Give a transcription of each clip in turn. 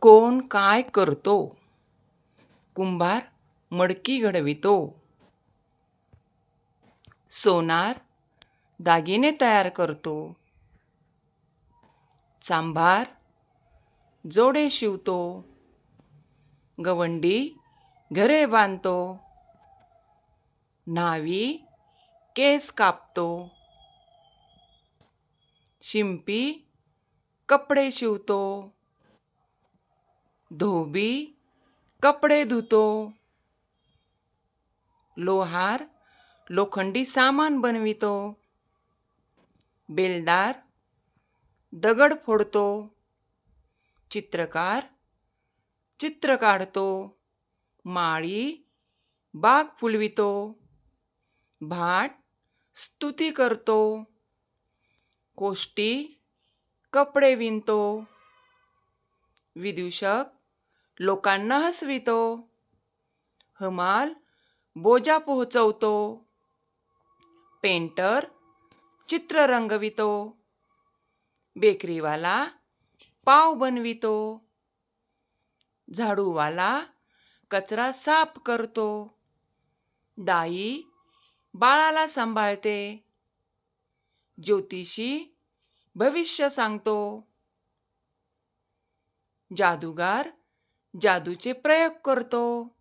कोण काय करतो? कुंभार मडकी घडवितो. सोनार दागिने तयार करतो. चांभार जोडे शिवतो. गवंडी घरे बांधतो. न्हावी केस कापतो. शिंपी कपडे शिवतो. धोबी कपडे धुतो. लोहार लोखंडी सामान बनवितो. बेलदार दगड फोडतो. चित्रकार चित्र काढतो. माळी बाग फुलवितो. भाट स्तुती करतो. कोष्टी कपडे विणतो. विदूषक लोकांना हसवितो. हमाल बोजा पोहोचवतो. पेंटर चित्र रंगवितो. बेकरीवाला पाव बनवितो. झाडूवाला कचरा साफ करतो. दाई बाळाला सांभाळते. ज्योतिषी भविष्य सांगतो. जादूगार जादूचे प्रयोग करतो.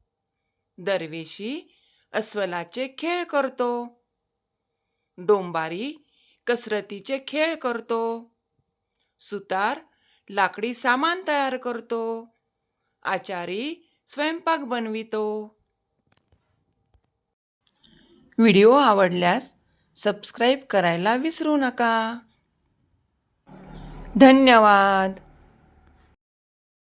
दरवेशी अस्वलाचे खेळ करतो. डोंबारी कसरतीचे खेळ करतो. सुतार लाकडी सामान तयार करतो. आचारी स्वयंपाक बनवितो. व्हिडिओ आवडल्यास सबस्क्राईब करायला विसरू नका. धन्यवाद.